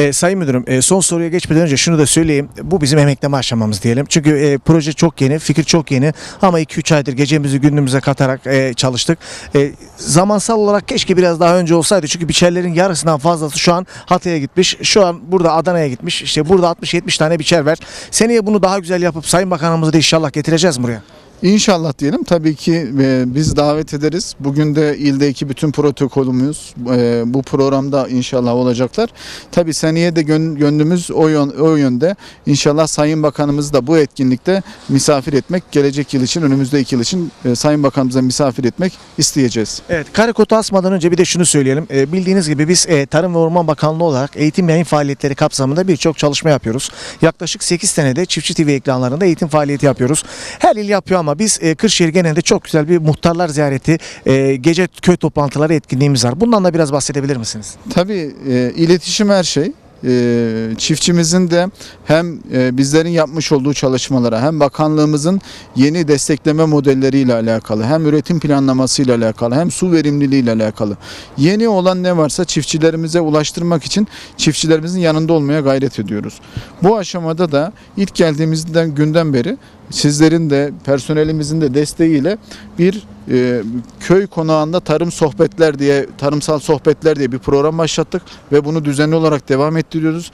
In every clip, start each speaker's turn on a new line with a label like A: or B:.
A: E, Sayın Müdürüm e, son soruya geçmeden önce şunu da söyleyeyim. Bu bizim emekleme aşamamız diyelim. Çünkü e, proje çok yeni, fikir çok yeni ama 2-3 aydır gecemizi gündüzümüze katarak e, çalıştık. E, zamansal olarak keşke biraz daha önce olsaydı. Çünkü biçerlerin yarısından fazlası şu an Hatay'a gitmiş. Şu an burada Adana'ya gitmiş. İşte burada 60-70 tane biçer var. Seneye bunu daha güzel yapıp Sayın Bakanımızı da inşallah getireceğiz buraya.
B: İnşallah diyelim. Tabii ki e, biz davet ederiz. Bugün de ildeki bütün protokolümüz e, bu programda inşallah olacaklar. Tabii seneye de gön- gönlümüz o, yön, o yönde. İnşallah Sayın Bakanımızı da bu etkinlikte misafir etmek, gelecek yıl için, önümüzdeki yıl için e, Sayın Bakanımıza misafir etmek isteyeceğiz.
A: Evet, karikotu asmadan önce bir de şunu söyleyelim. Ee, bildiğiniz gibi biz e, Tarım ve Orman Bakanlığı olarak eğitim yayın faaliyetleri kapsamında birçok çalışma yapıyoruz. Yaklaşık 8 senede Çiftçi TV ekranlarında eğitim faaliyeti yapıyoruz. Her il yapıyor ama biz e, Kırşehir genelinde çok güzel bir muhtarlar ziyareti, e, gece köy toplantıları etkinliğimiz var. Bundan da biraz bahsedebilir misiniz?
B: Tabii e, iletişim her şey. E, çiftçimizin de hem e, bizlerin yapmış olduğu çalışmalara hem bakanlığımızın yeni destekleme modelleriyle alakalı hem üretim planlamasıyla alakalı hem su verimliliğiyle alakalı yeni olan ne varsa çiftçilerimize ulaştırmak için çiftçilerimizin yanında olmaya gayret ediyoruz. Bu aşamada da ilk geldiğimizden günden beri sizlerin de personelimizin de desteğiyle bir e, köy konağında tarım sohbetler diye tarımsal sohbetler diye bir program başlattık ve bunu düzenli olarak devam ettiriyoruz.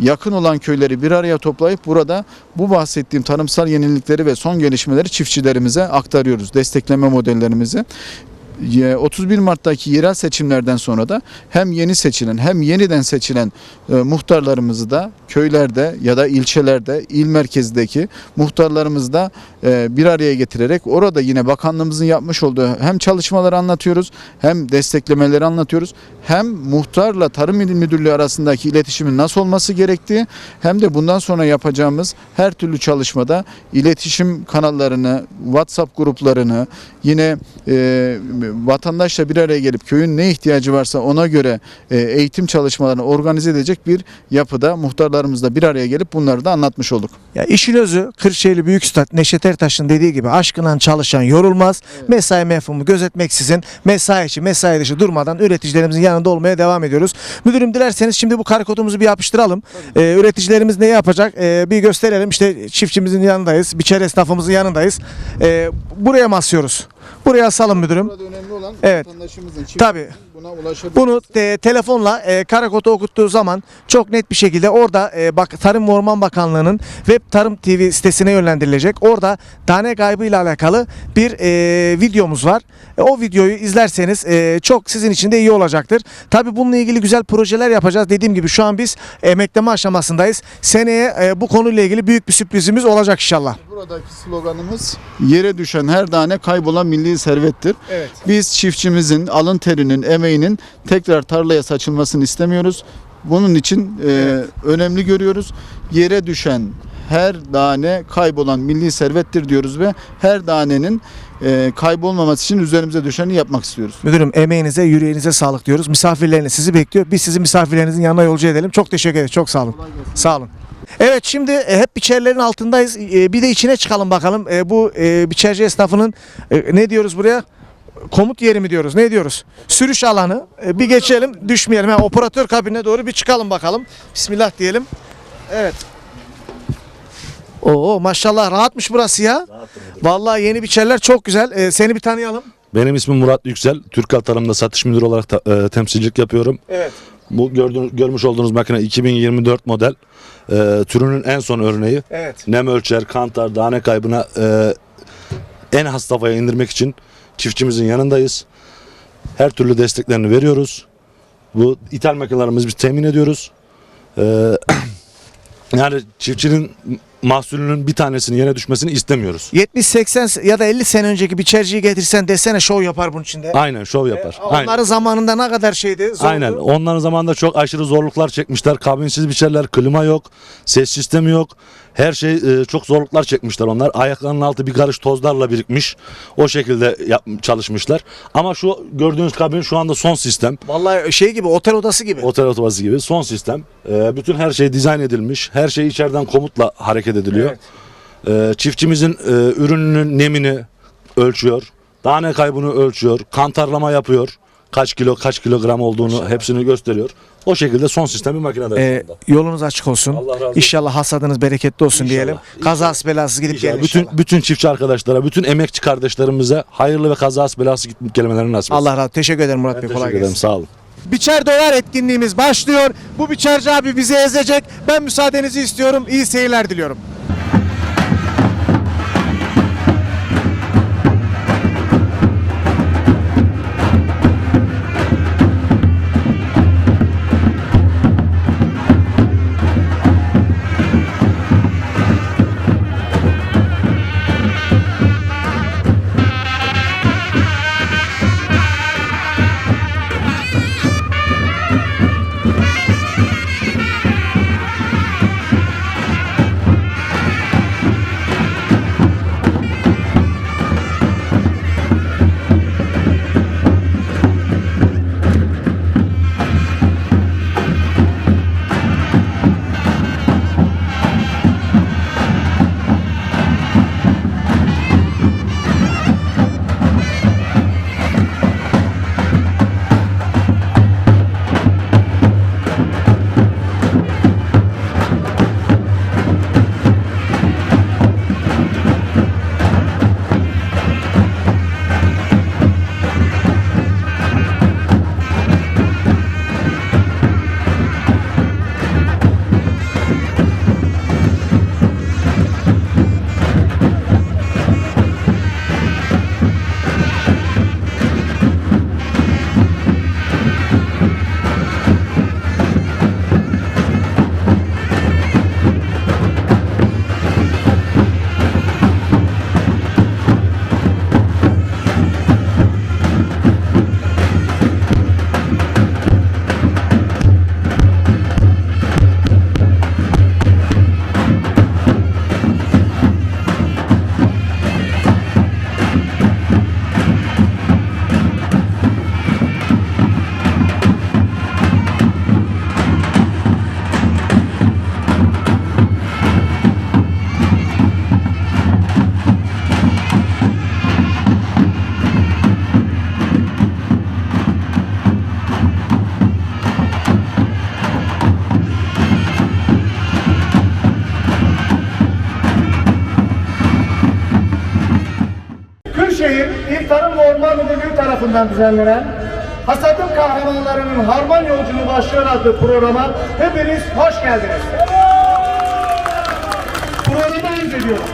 B: Yakın olan köyleri bir araya toplayıp burada bu bahsettiğim tarımsal yenilikleri ve son gelişmeleri çiftçilerimize aktarıyoruz. Destekleme modellerimizi. Ye- 31 Mart'taki yerel seçimlerden sonra da hem yeni seçilen hem yeniden seçilen e, muhtarlarımızı da köylerde ya da ilçelerde il merkezdeki muhtarlarımızı da e, bir araya getirerek orada yine bakanlığımızın yapmış olduğu hem çalışmaları anlatıyoruz hem desteklemeleri anlatıyoruz. Hem muhtarla tarım il müdürlüğü arasındaki iletişimin nasıl olması gerektiği hem de bundan sonra yapacağımız her türlü çalışmada iletişim kanallarını, WhatsApp gruplarını yine e, vatandaşla bir araya gelip köyün ne ihtiyacı varsa ona göre e, eğitim çalışmalarını organize edecek bir yapıda muhtarlarımızla bir araya gelip bunları da anlatmış olduk.
A: Ya işin özü Kırşehirli Büyük Üstad Neşet Ertaş'ın dediği gibi aşkından çalışan yorulmaz. Mesai mefhumu gözetmeksizin mesai içi mesai dışı durmadan üreticilerimizin yanında olmaya devam ediyoruz. Müdürüm dilerseniz şimdi bu karikotumuzu bir yapıştıralım. Ee, üreticilerimiz ne yapacak Ee, bir gösterelim. İşte çiftçimizin yanındayız. Biçer esnafımızın yanındayız. Ee, buraya mı asıyoruz? Buraya asalım müdürüm.
B: Burada önemli olan
A: Evet.
B: vatandaşımızın
A: Tabii.
B: buna ulaşabilmesi.
A: Bunu e, telefonla e, karakotu okuttuğu zaman çok net bir şekilde orada e, bak Tarım ve Orman Bakanlığı'nın Web Tarım TV sitesine yönlendirilecek. Orada tane kaybı ile alakalı bir e, videomuz var. E, o videoyu izlerseniz e, çok sizin için de iyi olacaktır. Tabii bununla ilgili güzel projeler yapacağız. Dediğim gibi şu an biz emekleme aşamasındayız. Seneye e, bu konuyla ilgili büyük bir sürprizimiz olacak inşallah.
B: Buradaki sloganımız yere düşen her tane kaybolan milli servettir.
A: Evet.
B: Biz çiftçimizin alın terinin, emeğinin tekrar tarlaya saçılmasını istemiyoruz. Bunun için e, önemli görüyoruz. Yere düşen her tane kaybolan milli servettir diyoruz ve her tanenin e, kaybolmaması için üzerimize düşeni yapmak istiyoruz.
A: Müdürüm emeğinize, yüreğinize sağlık diyoruz. Misafirleriniz sizi bekliyor. Biz sizi misafirlerinizin yanına yolcu edelim. Çok teşekkür ederiz. Çok sağ olun. Sağ olun. Evet şimdi e, hep biçerlerin altındayız. E, bir de içine çıkalım bakalım. E, bu biçerci esnafının ne diyoruz buraya? Komut yeri mi diyoruz? Ne diyoruz? Sürüş alanı. Bir geçelim, düşmeyelim. Ha, operatör kabinine doğru bir çıkalım bakalım. Bismillah diyelim. Evet. Oo maşallah rahatmış burası ya. Vallahi yeni biçerler çok güzel. Seni bir tanıyalım.
C: Benim ismim Murat Yüksel. Türkal Tarım'da satış müdürü olarak ta- e, temsilcilik yapıyorum.
A: Evet.
C: Bu gördüğünüz, görmüş olduğunuz makine 2024 model. E, türünün en son örneği.
A: Evet.
C: Nem ölçer, kantar, tane kaybına e, en has safhaya indirmek için çiftçimizin yanındayız. Her türlü desteklerini veriyoruz. Bu ithal makinelerimizi biz temin ediyoruz. E, yani çiftçinin mahsulünün bir tanesinin yere düşmesini istemiyoruz.
A: 70-80 ya da 50 sene önceki biçerciyi getirsen desene şov yapar bunun içinde.
C: Aynen şov yapar. Aynen.
A: Onların zamanında ne kadar şeydi? zordu.
C: Aynen. Onların zamanında çok aşırı zorluklar çekmişler. Kabinsiz biçerler, klima yok, ses sistemi yok. Her şey e, çok zorluklar çekmişler onlar. Ayaklarının altı bir karış tozlarla birikmiş. O şekilde yap, çalışmışlar. Ama şu gördüğünüz kabin şu anda son sistem.
A: Vallahi şey gibi otel odası gibi.
C: Otel otobası gibi son sistem. E, bütün her şey dizayn edilmiş. Her şey içeriden komutla hareket ediliyor. E, çiftçimizin e, ürününün nemini ölçüyor. Tane kaybını ölçüyor. Kantarlama yapıyor. Kaç kilo kaç kilogram olduğunu hepsini gösteriyor. O şekilde son sistem bir makinede.
D: Ee, yolunuz açık olsun.
C: Allah razı olsun.
D: İnşallah hasadınız bereketli olsun
C: İnşallah.
D: diyelim. Kazası belasız gidip gelin
C: bütün
D: inşallah.
C: bütün çiftçi arkadaşlara, bütün emekçi kardeşlerimize hayırlı ve kazası belası gitmek gelmelerini nasip etsin.
D: Allah razı olsun. Teşekkür ederim Murat Bey.
C: teşekkür
D: Kolay
C: ederim.
D: gelsin.
C: Sağ olun.
D: Biçer döver etkinliğimiz başlıyor. Bu biçerci abi bizi ezecek. Ben müsaadenizi istiyorum. İyi seyirler diliyorum. Tarafından düzenlenen Hasadım Kahramanlarının Harman Yolculuğu Başlıyor adlı programa hepiniz hoş geldiniz. Programı arz ediyorum.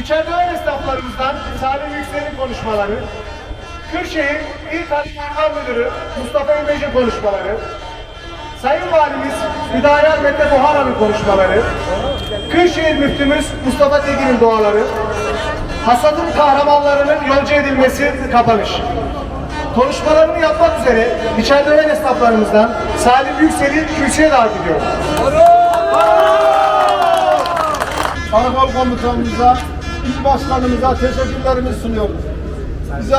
D: İçeride öğren esnaflarımızdan Salim Yüksel'in konuşmaları, Kırşehir İl Orman Müdürü Mustafa İlmeci konuşmaları, Sayın Valimiz Hüdayar Mete Buhara'nın konuşmaları, Kırşehir Müftümüz Mustafa Tekin'in duaları, Hasadın kahramanlarının yolcu edilmesi kapanış. Konuşmalarını yapmak üzere içeride ölen esnaflarımızdan Salim Yüksel'i kürsüye davet ediyorum.
B: Karakol komutanımıza, il başkanımıza teşekkürlerimizi sunuyoruz. Bize,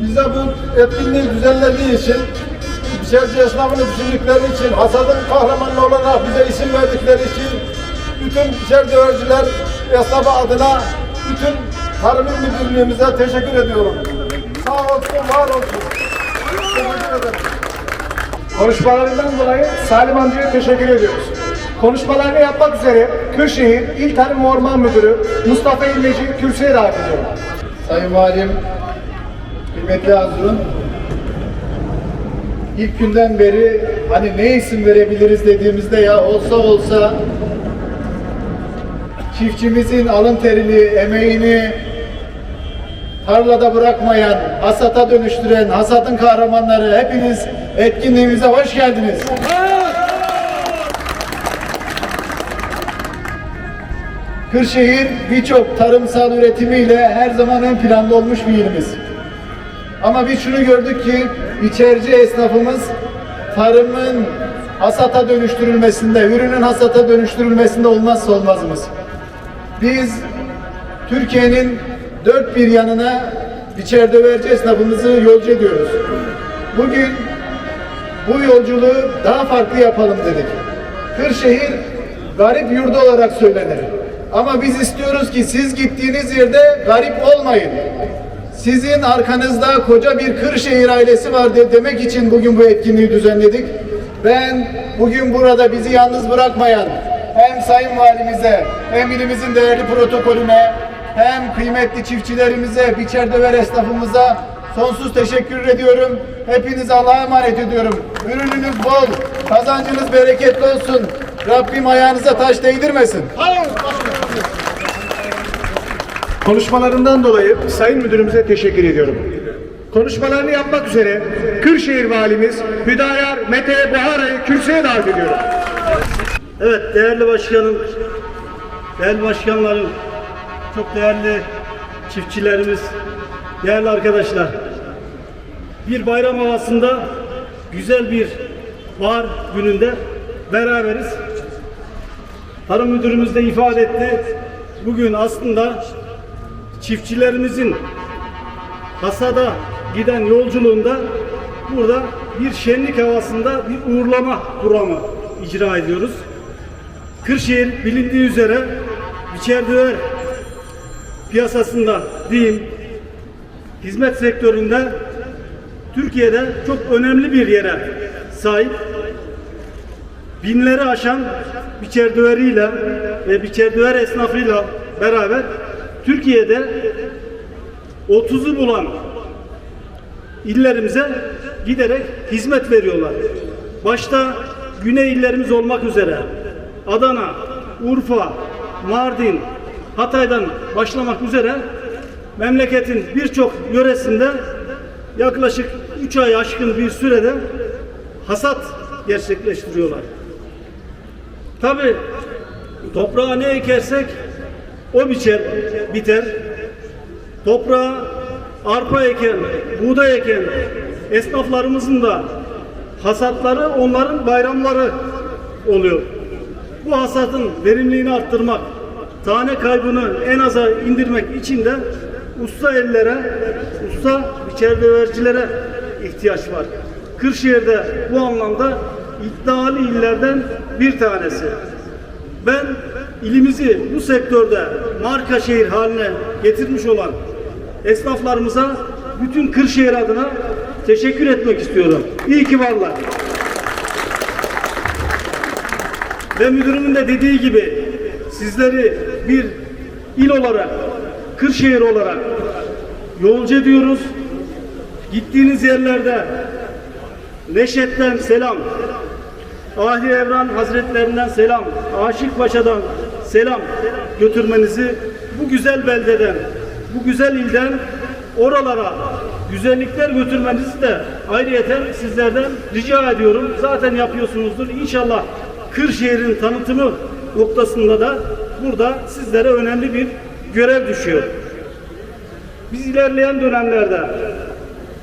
B: bize bu etkinliği düzenlediği için, Biçerci esnafını düşündükleri için, hasadın kahramanı olarak bize isim verdikleri için, bütün Biçerci öğrenciler esnafı adına bütün Tarım Müdürlüğümüze teşekkür ediyorum. Sağ olsun, var olsun. Teşekkür ederim.
D: Konuşmalarından dolayı Salim amcaya teşekkür ediyoruz. Konuşmalarını yapmak üzere Kırşehir İl Tarım ve Orman Müdürü Mustafa İlmeci kürsüye davet ediyorum.
B: Sayın Valim, kıymetli Hazırın, ilk günden beri hani ne isim verebiliriz dediğimizde ya olsa olsa çiftçimizin alın terini, emeğini tarlada bırakmayan, hasata dönüştüren, hasatın kahramanları hepiniz etkinliğimize hoş geldiniz. Kırşehir birçok tarımsal üretimiyle her zaman ön planda olmuş bir ilimiz. Ama biz şunu gördük ki içerici esnafımız tarımın hasata dönüştürülmesinde, ürünün hasata dönüştürülmesinde olmazsa olmazımız. Biz Türkiye'nin dört bir yanına biçer döverci esnafımızı yolcu ediyoruz. Bugün bu yolculuğu daha farklı yapalım dedik. Kırşehir garip yurdu olarak söylenir. Ama biz istiyoruz ki siz gittiğiniz yerde garip olmayın.
E: sizin arkanızda koca bir Kırşehir ailesi var de- demek için bugün bu etkinliği düzenledik. Ben bugün burada bizi yalnız bırakmayan hem Sayın Valimize hem ilimizin değerli protokolüne hem kıymetli çiftçilerimize, biçerdöver esnafımıza sonsuz teşekkür ediyorum. Hepinize Allah'a emanet ediyorum. Ürününüz bol, kazancınız bereketli olsun. Rabbim ayağınıza taş değdirmesin.
D: Konuşmalarından dolayı Sayın Müdürümüze teşekkür ediyorum. Konuşmalarını yapmak üzere Kırşehir Valimiz Hüdayar Mete Buhara'yı kürsüye davet ediyorum.
F: Evet değerli başkanım, değerli başkanlarım, çok değerli çiftçilerimiz, değerli arkadaşlar. Bir bayram havasında güzel bir bahar gününde beraberiz. Tarım müdürümüz de ifade etti. Bugün aslında çiftçilerimizin hasada giden yolculuğunda burada bir şenlik havasında bir uğurlama programı icra ediyoruz. Kırşehir bilindiği üzere biçerdöver piyasasında diyeyim hizmet sektöründe Türkiye'de çok önemli bir yere sahip. Binleri aşan biçerdöveriyle ve biçerdöver esnafıyla beraber Türkiye'de 30'u bulan illerimize giderek hizmet veriyorlar. Başta güney illerimiz olmak üzere Adana, Urfa, Mardin, Hatay'dan başlamak üzere memleketin birçok yöresinde yaklaşık 3 ay aşkın bir sürede hasat gerçekleştiriyorlar. Tabi toprağa ne ekersek o biçer, biter. Toprağa arpa eken, buğday eken esnaflarımızın da hasatları onların bayramları oluyor. Bu hasatın verimliliğini arttırmak, tane kaybını en aza indirmek için de usta ellere, usta biçerdövercilere ihtiyaç var. Kırşehir'de bu anlamda iddialı illerden bir tanesi. Ben ilimizi bu sektörde marka şehir haline getirmiş olan esnaflarımıza bütün Kırşehir adına teşekkür etmek istiyorum. İyi ki varlar. Ve müdürümün de dediği gibi sizleri bir il olarak, Kırşehir olarak yolcu ediyoruz. Gittiğiniz yerlerde Neşet'ten selam, Ahli Evran Hazretlerinden selam, Aşık Paşa'dan selam götürmenizi bu güzel beldeden, bu güzel ilden oralara güzellikler götürmenizi de ayrıyeten sizlerden rica ediyorum. Zaten yapıyorsunuzdur. İnşallah Kırşehir'in tanıtımı noktasında da burada sizlere önemli bir görev düşüyor. Biz ilerleyen dönemlerde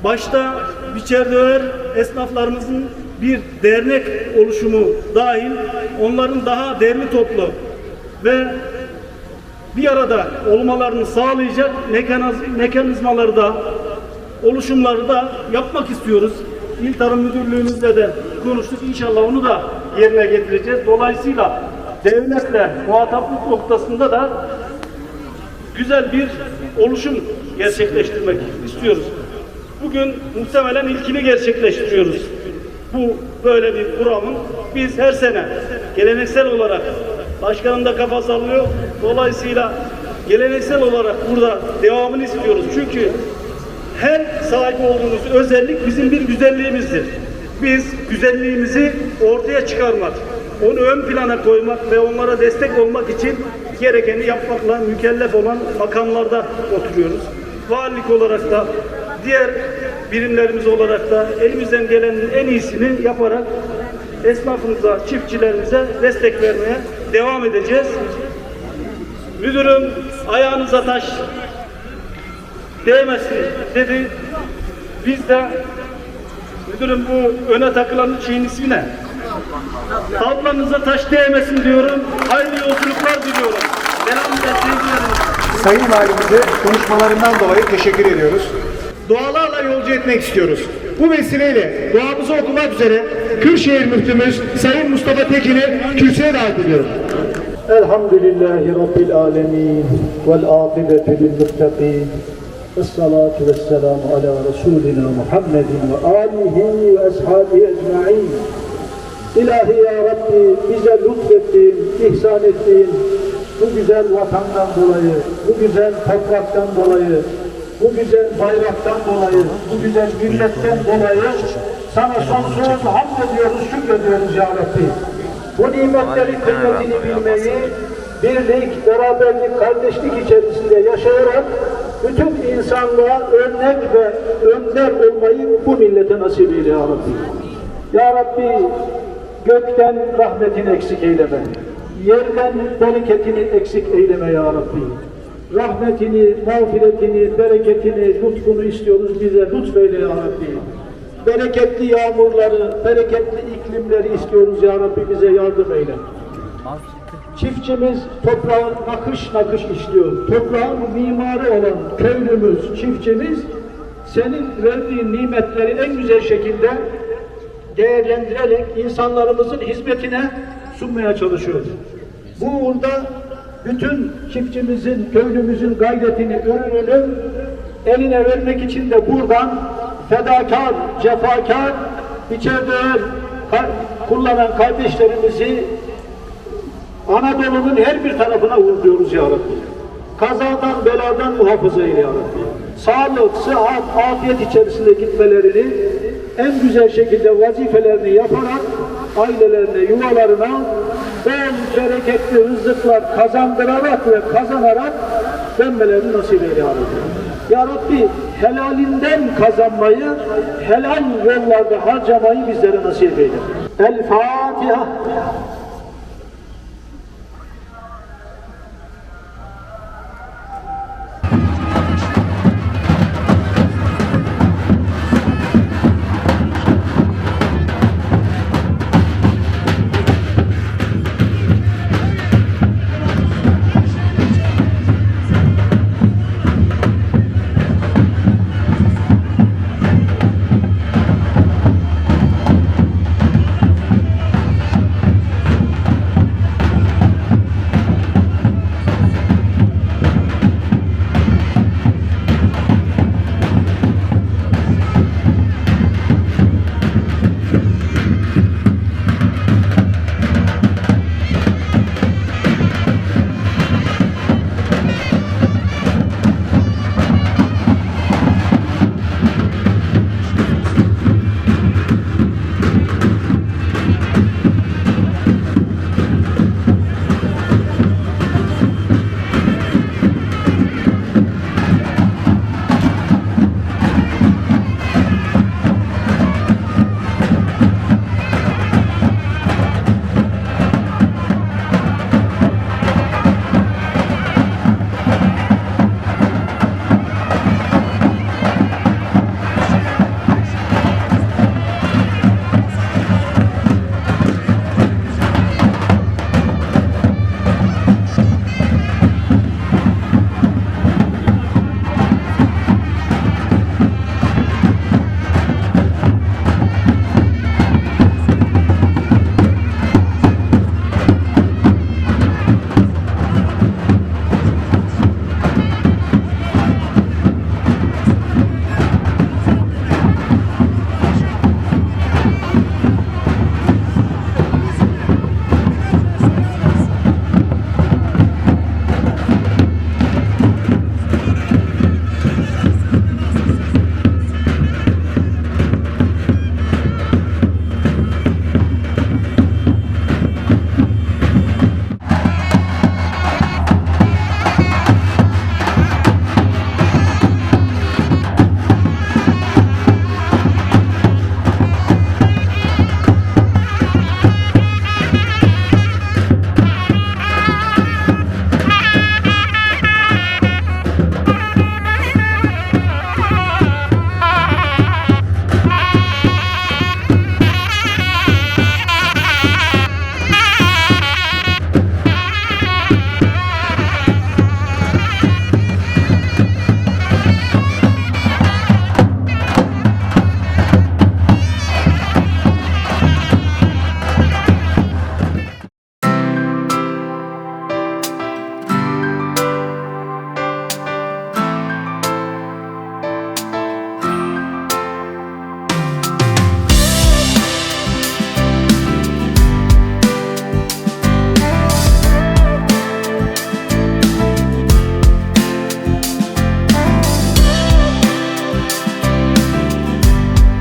F: başta biçerdöver esnaflarımızın bir dernek oluşumu dahil onların daha derli toplu ve bir arada olmalarını sağlayacak mekanizmaları da oluşumları da yapmak istiyoruz. İl Tarım Müdürlüğümüzle de konuştuk. İnşallah onu da yerine getireceğiz. Dolayısıyla devletle muhataplık noktasında da güzel bir oluşum gerçekleştirmek istiyoruz. Bugün muhtemelen ilkini gerçekleştiriyoruz. Bu böyle bir kuramın biz her sene geleneksel olarak başkanım da kafa sallıyor. Dolayısıyla geleneksel olarak burada devamını istiyoruz. Çünkü her sahip olduğumuz özellik bizim bir güzelliğimizdir. Biz güzelliğimizi ortaya çıkarmak, onu ön plana koymak ve onlara destek olmak için gerekeni yapmakla mükellef olan makamlarda oturuyoruz. Valilik olarak da diğer birimlerimiz olarak da elimizden gelenin en iyisini yaparak esnafımıza, çiftçilerimize destek vermeye devam edeceğiz. Müdürüm ayağınıza taş değmesin dedi. Biz de Müdürüm bu öne takılan şeyin ismi ne? Ablanıza taş değmesin diyorum. Hayırlı yolculuklar diliyorum.
D: Sayın Valimize konuşmalarından dolayı teşekkür ediyoruz. Dualarla yolcu etmek istiyoruz. Bu vesileyle duamızı okumak üzere Kırşehir Müftümüz Sayın Mustafa Tekin'i kürsüye davet ediyorum.
G: Elhamdülillahi Rabbil Alemin Vel Akibetü Lil Muttakin Esselatu vesselamu ala Resulina Muhammedin ve alihi ve ashabi ecma'in. İlahi ya Rabbi bize lütfettiğin, ihsan ettiğin bu güzel vatandan dolayı, bu güzel topraktan dolayı, bu güzel bayraktan dolayı, bu güzel milletten dolayı sana sonsuz hamd ediyoruz, şükrediyoruz ya Rabbi. Bu nimetlerin kıymetini bilmeyi, birlik, beraberlik, kardeşlik içerisinde yaşayarak bütün insanlığa örnek ve önder olmayı bu millete nasip eyle ya Rabbi. Ya Rabbi gökten rahmetini eksik eyleme. Yerden bereketini eksik eyleme ya Rabbi. Rahmetini, mağfiretini, bereketini, lütfunu istiyoruz bize lütfeyle ya Rabbi. Bereketli yağmurları, bereketli iklimleri istiyoruz ya Rabbi bize yardım eyle. Çiftçimiz toprağın nakış nakış işliyor. Toprağın mimarı olan köylümüz, çiftçimiz senin verdiğin nimetleri en güzel şekilde değerlendirerek insanlarımızın hizmetine sunmaya çalışıyoruz. Bu uğurda bütün çiftçimizin, köylümüzün gayretini, ürününü eline vermek için de buradan fedakar, cefakar, içeride kullanan kardeşlerimizi Anadolu'nun her bir tarafına uğurluyoruz ya Rabbi. Kazadan, beladan muhafaza eyle ya Rabbi. Sağlık, sıhhat, afiyet içerisinde gitmelerini en güzel şekilde vazifelerini yaparak ailelerine, yuvalarına bol bereketli rızıklar kazandırarak ve kazanarak dönmelerini nasip eyle ya Rabbi. Ya Rabbi helalinden kazanmayı, helal yollarda harcamayı bizlere nasip eyle. El Fatiha.